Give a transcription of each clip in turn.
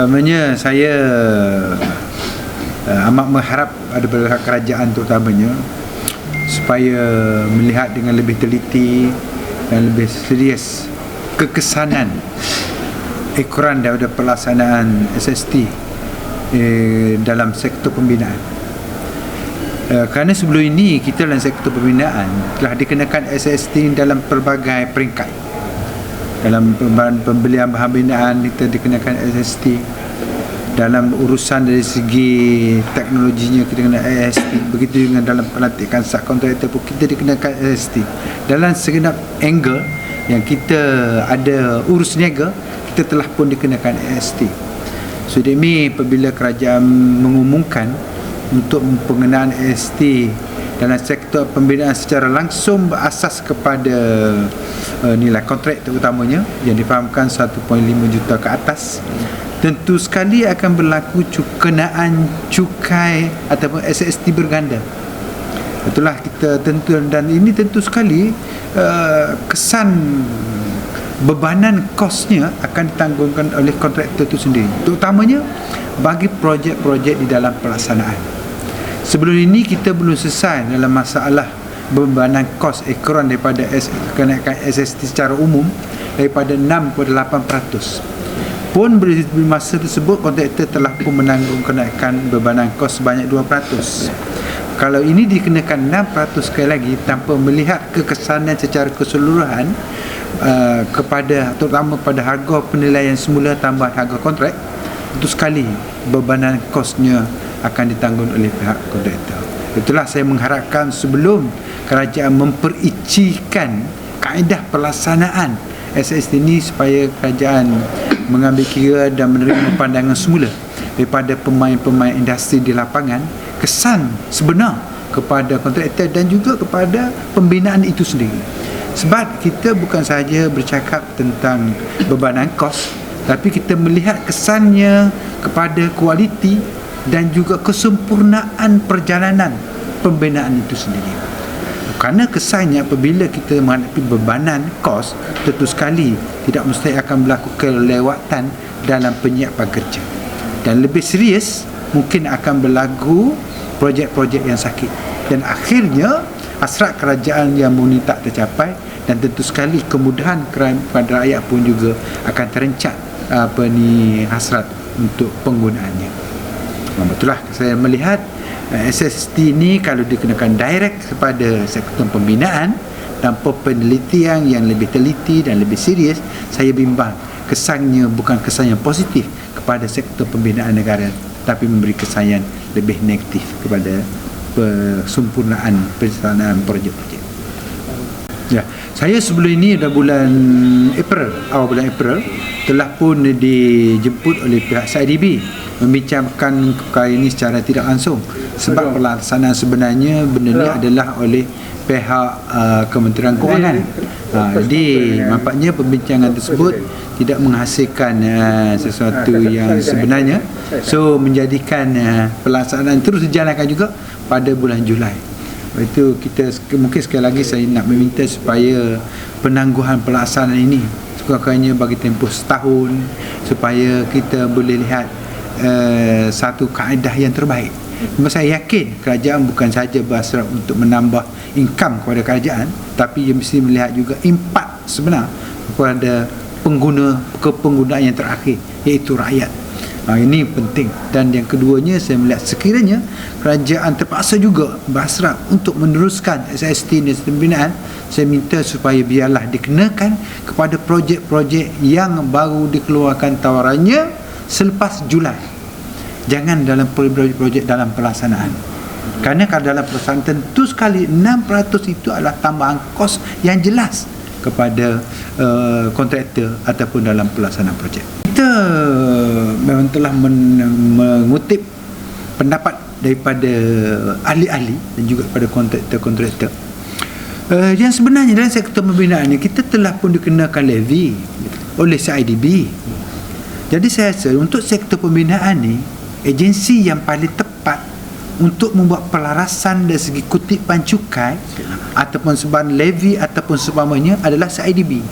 Terutamanya saya uh, amat mengharap ada pihak kerajaan terutamanya supaya melihat dengan lebih teliti dan lebih serius kekesanan ekoran daripada pelaksanaan SST eh, dalam sektor pembinaan. Uh, kerana sebelum ini kita dalam sektor pembinaan telah dikenakan SST dalam pelbagai peringkat dalam pembelian bahan binaan kita dikenakan SST dalam urusan dari segi teknologinya kita kena AST begitu dengan dalam pelantikan subkontraktor pun kita dikenakan AST dalam segenap angle yang kita ada urus niaga kita telah pun dikenakan AST so demi apabila kerajaan mengumumkan untuk pengenaan AST dalam sektor pembinaan secara langsung berasas kepada uh, nilai kontrak terutamanya yang difahamkan 1.5 juta ke atas. Tentu sekali akan berlaku kenaan cukai ataupun SST berganda. Itulah kita tentu dan ini tentu sekali uh, kesan bebanan kosnya akan ditanggungkan oleh kontraktor itu sendiri. Terutamanya bagi projek-projek di dalam pelaksanaan Sebelum ini kita belum selesai dalam masalah bebanan kos ekoran daripada kenaikan SST secara umum daripada 6 kepada 8%. Pun ber masa tersebut kontraktor telah pun menanggung kenaikan bebanan kos sebanyak 2%. Kalau ini dikenakan 6% sekali lagi tanpa melihat kekesanan secara keseluruhan uh, kepada terutama pada harga penilaian semula tambah harga kontrak itu sekali bebanan kosnya akan ditanggung oleh pihak kontraktor. Itulah saya mengharapkan sebelum kerajaan mempericikan kaedah pelaksanaan SST ini supaya kerajaan mengambil kira dan menerima pandangan semula daripada pemain-pemain industri di lapangan kesan sebenar kepada kontraktor dan juga kepada pembinaan itu sendiri. Sebab kita bukan sahaja bercakap tentang bebanan kos tapi kita melihat kesannya kepada kualiti dan juga kesempurnaan perjalanan pembinaan itu sendiri. Kerana kesannya apabila kita menghadapi bebanan kos, tentu sekali tidak mesti akan berlaku kelewatan dalam penyiapan kerja. Dan lebih serius, mungkin akan berlaku projek-projek yang sakit. Dan akhirnya, hasrat kerajaan yang murni tak tercapai dan tentu sekali kemudahan kepada rakyat pun juga akan terencat apa ni hasrat untuk penggunaannya. Itulah saya melihat eh, SST ini kalau dikenakan direct kepada sektor pembinaan tanpa penelitian yang lebih teliti dan lebih serius, saya bimbang kesannya bukan kesan yang positif kepada sektor pembinaan negara tapi memberi kesan yang lebih negatif kepada kesempurnaan pelaksanaan projek-projek. Ya, saya sebelum ini dah bulan April, awal bulan April telah pun dijemput oleh pihak CIDB membincangkan perkara ini secara tidak langsung. Sebab pelaksanaan sebenarnya benda ini adalah oleh pihak uh, Kementerian Kewangan. Uh, jadi nampaknya pembincangan tersebut tidak menghasilkan uh, sesuatu yang sebenarnya. So menjadikan uh, pelaksanaan terus dijalankan juga pada bulan Julai. Itu kita mungkin sekali lagi saya nak meminta supaya penangguhan pelaksanaan ini sekurang-kurangnya bagi tempoh setahun supaya kita boleh lihat uh, satu kaedah yang terbaik. Cuma saya yakin kerajaan bukan sahaja berhasrat untuk menambah income kepada kerajaan tapi ia mesti melihat juga impak sebenar kepada pengguna ke pengguna yang terakhir iaitu rakyat. Ha, ini penting. Dan yang keduanya saya melihat sekiranya kerajaan terpaksa juga berhasrat untuk meneruskan SST dan pembinaan saya minta supaya biarlah dikenakan kepada projek-projek yang baru dikeluarkan tawarannya selepas Julai. Jangan dalam projek-projek dalam pelaksanaan. Kerana kalau dalam pelaksanaan tentu sekali 6% itu adalah tambahan kos yang jelas kepada uh, kontraktor ataupun dalam pelaksanaan projek. Kita memang telah men- mengutip pendapat daripada ahli-ahli dan juga pada kontraktor-kontraktor uh, yang sebenarnya dalam sektor pembinaan ini kita telah pun dikenakan levy oleh CIDB jadi saya rasa untuk sektor pembinaan ni agensi yang paling tepat untuk membuat pelarasan dari segi kutipan cukai ataupun sebarang levy ataupun sebagainya adalah CIDB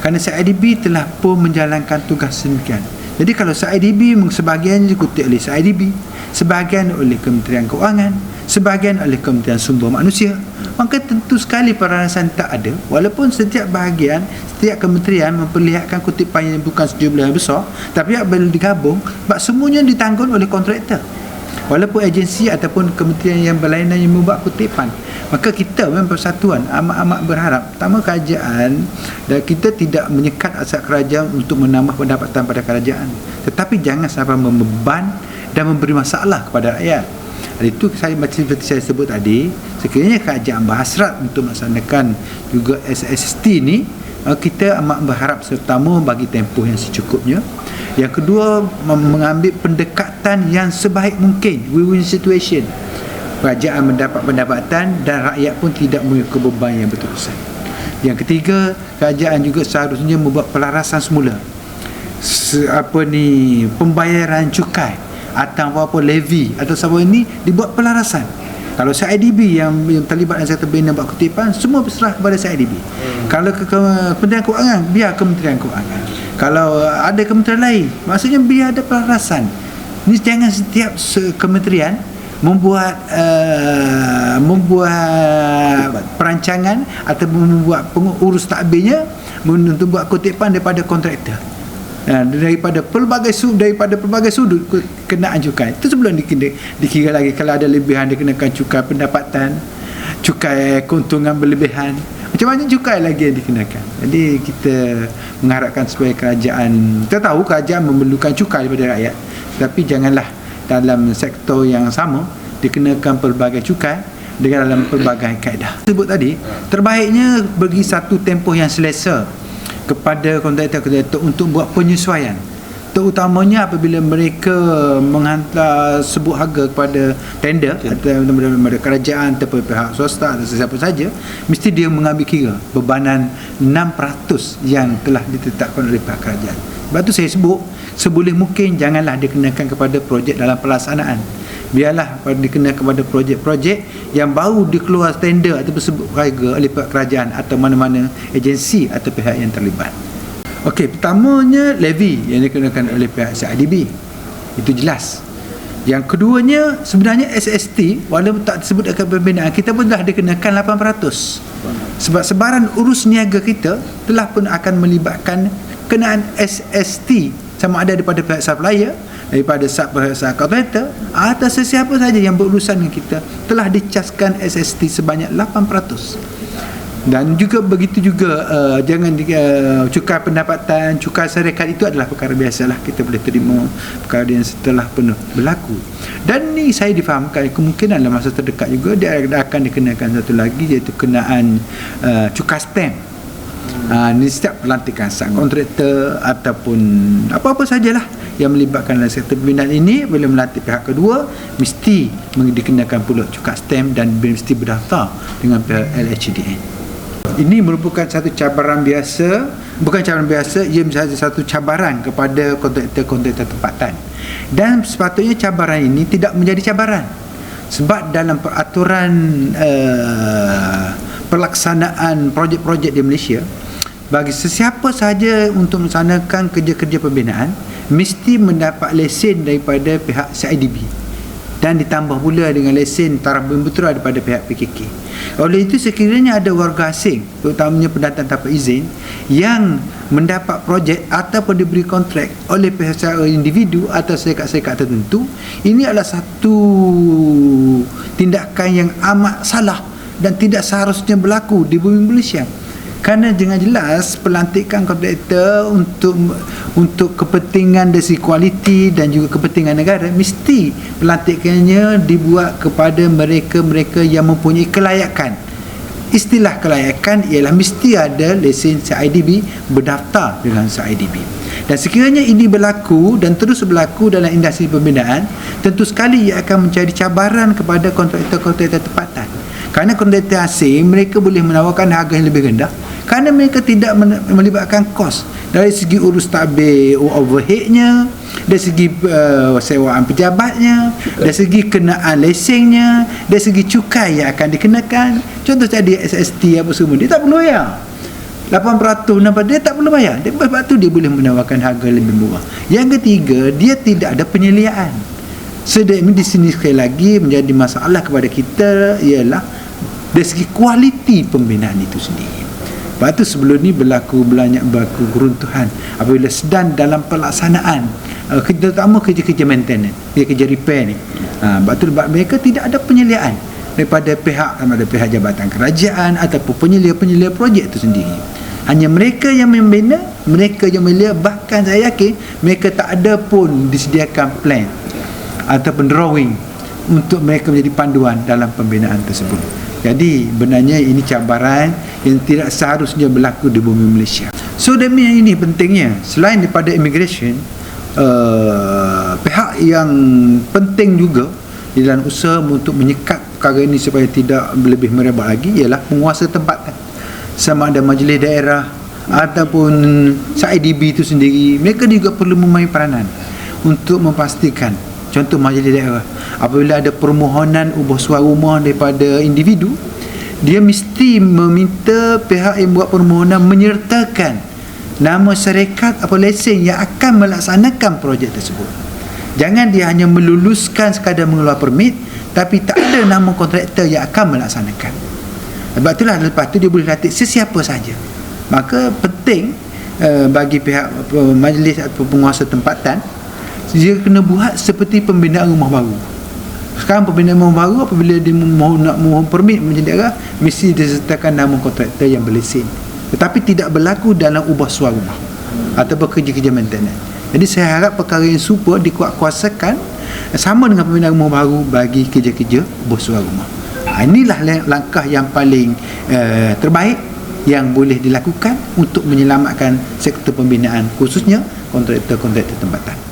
kerana CIDB telah pun menjalankan tugas semikian. Jadi kalau CIDB sebahagian diikuti oleh CIDB sebahagian oleh Kementerian Keuangan sebahagian oleh Kementerian Sumber Manusia maka tentu sekali perarasan tak ada. Walaupun setiap bahagian setiap kementerian memperlihatkan kutipan yang bukan sejumlah yang besar tapi apabila digabung sebab semuanya ditanggung oleh kontraktor walaupun agensi ataupun kementerian yang berlainan yang membuat kutipan maka kita memang persatuan amat-amat berharap. Pertama kerajaan dan kita tidak menyekat asal kerajaan untuk menambah pendapatan pada kerajaan. Tetapi jangan sampai membeban dan memberi masalah kepada rakyat. Itu saya macam seperti saya sebut tadi sekiranya kerajaan berhasrat untuk melaksanakan juga SST ni kita amat berharap terutama bagi tempoh yang secukupnya yang kedua mengambil pendekatan yang sebaik mungkin. Win-win situation. Kerajaan mendapat pendapatan dan rakyat pun tidak memiliki beban yang berterusan. Yang ketiga kerajaan juga seharusnya membuat pelarasan semula. Se, apa ni pembayaran cukai atau apa-apa levy atau sebagainya ini dibuat pelarasan kalau CIDB yang, yang terlibat dalam sektor bina buat kutipan semua berserah kepada CIDB hmm. kalau ke, ke Kementerian Keuangan biar Kementerian Keuangan kalau ada kementerian lain maksudnya biar ada pelarasan ini jangan setiap kementerian membuat uh, membuat perancangan atau membuat pengurus takbirnya untuk buat kutipan daripada kontraktor uh, daripada pelbagai sudut daripada pelbagai sudut kenaan cukai. Itu sebelum dikira, dikira lagi kalau ada lebihan dikenakan cukai pendapatan cukai keuntungan berlebihan. Macam mana cukai lagi yang dikenakan. Jadi kita mengharapkan supaya kerajaan kita tahu kerajaan memerlukan cukai daripada rakyat. Tapi janganlah dalam sektor yang sama dikenakan pelbagai cukai dengan dalam pelbagai kaedah. Sebut tadi terbaiknya bagi satu tempoh yang selesa kepada kontraktor-kontraktor untuk buat penyesuaian. Terutamanya apabila mereka menghantar sebuah harga kepada tender okay. atau kepada kerajaan atau pihak swasta atau sesiapa saja mesti dia mengambil kira bebanan 6% yang telah ditetapkan oleh pihak kerajaan. Sebab tu saya sebut seboleh mungkin janganlah dikenakan kepada projek dalam pelaksanaan biarlah dikenakan kepada projek-projek yang baru dikeluar tender atau sebut harga oleh pihak kerajaan atau mana-mana agensi atau pihak yang terlibat. Okey, pertamanya levy yang dikenakan oleh pihak CIDB itu jelas. Yang keduanya sebenarnya SST walaupun tak disebut dekat pembinaan kita pun dah dikenakan 800 sebab sebaran urus niaga kita telah pun akan melibatkan kenaan SST sama ada daripada pihak supplier daripada sub kontraktor atau sesiapa saja yang berurusan dengan kita telah dicaskan SST sebanyak 8% dan juga begitu juga uh, jangan uh, cukai pendapatan cukai syarikat itu adalah perkara biasalah kita boleh terima perkara yang setelah penuh berlaku. Dan ni saya difahamkan kemungkinan dalam masa terdekat juga dia akan dikenakan satu lagi iaitu kenaan uh, cukai stamp Uh, ni setiap pelantikan sang kontraktor ataupun apa-apa sajalah yang melibatkan dalam sektor pembinaan ini bila melantik pihak kedua mesti dikenakan pula cukai stamp dan mesti berdaftar dengan pihak LHDN ini merupakan satu cabaran biasa bukan cabaran biasa ia menjadi satu cabaran kepada kontraktor-kontraktor tempatan. Dan sepatutnya cabaran ini tidak menjadi cabaran sebab dalam peraturan uh, pelaksanaan projek-projek di Malaysia bagi sesiapa sahaja untuk melaksanakan kerja-kerja pembinaan mesti mendapat lesen daripada pihak CIDB dan ditambah pula dengan lesen taraf pembetulan daripada pihak PKK oleh itu sekiranya ada warga asing terutamanya pendatang tanpa izin yang mendapat projek ataupun diberi kontrak oleh pihak secara individu atau syarikat-syarikat tertentu ini adalah satu tindakan yang amat salah dan tidak seharusnya berlaku di bumi Malaysia kerana dengan jelas pelantikan kontraktor untuk untuk kepentingan dari kualiti dan juga kepentingan negara mesti pelantikannya dibuat kepada mereka-mereka yang mempunyai kelayakan. Istilah kelayakan ialah mesti ada lesen CIDB berdaftar dengan CIDB dan sekiranya ini berlaku dan terus berlaku dalam industri pembinaan tentu sekali ia akan menjadi cabaran kepada kontraktor-kontraktor tempatan. Kerana kontraktor asing mereka boleh menawarkan harga yang lebih rendah kerana mereka tidak melibatkan kos. Dari segi urus tabir overheadnya dari segi uh, sewaan pejabatnya dari segi kenaan lesennya dari segi cukai yang akan dikenakan. Contoh tadi SST apa semua dia tak perlu ya 8% nampak dia tak perlu bayar. Dia, sebab tu dia boleh menawarkan harga lebih murah. Yang ketiga dia tidak ada penyeliaan. So di sini sekali lagi menjadi masalah kepada kita ialah dari segi kualiti pembinaan itu sendiri sebab tu sebelum ni berlaku banyak berlaku keruntuhan apabila sedang dalam pelaksanaan uh, kerja terutama kerja-kerja maintenance kerja-kerja repair ni. Uh, sebab tu mereka tidak ada penyeliaan daripada pihak sama ada pihak jabatan kerajaan ataupun penyelia-penyelia projek itu sendiri. Hanya mereka yang membina mereka yang melia. Bahkan saya yakin mereka tak ada pun disediakan plan ataupun drawing untuk mereka menjadi panduan dalam pembinaan tersebut jadi benarnya ini cabaran yang tidak seharusnya berlaku di bumi Malaysia. So demi ini pentingnya. Selain daripada immigration uh, pihak yang penting juga di dalam usaha untuk menyekat perkara ini supaya tidak lebih merebak lagi ialah penguasa tempatan sama ada majlis daerah ataupun SIDB itu sendiri. Mereka juga perlu memain peranan untuk memastikan contoh majlis daerah apabila ada permohonan ubah suara rumah daripada individu dia mesti meminta pihak yang buat permohonan menyertakan nama syarikat atau lesen yang akan melaksanakan projek tersebut Jangan dia hanya meluluskan sekadar mengeluar permit tapi tak ada nama kontraktor yang akan melaksanakan. Sebab itulah lepas tu dia boleh latih sesiapa saja. Maka penting uh, bagi pihak uh, majlis atau penguasa tempatan dia kena buat seperti pembinaan rumah baru. Sekarang pembinaan rumah baru apabila dia mahu nak mohon permit menjadi arah mesti disertakan nama kontraktor yang berlesen. Tetapi tidak berlaku dalam ubah suara rumah atau bekerja-kerja maintenance. Jadi saya harap perkara yang serupa dikuatkuasakan sama dengan pembinaan rumah baru bagi kerja-kerja bos rumah. Ha, inilah langkah yang paling uh, terbaik yang boleh dilakukan untuk menyelamatkan sektor pembinaan khususnya kontraktor-kontraktor tempatan.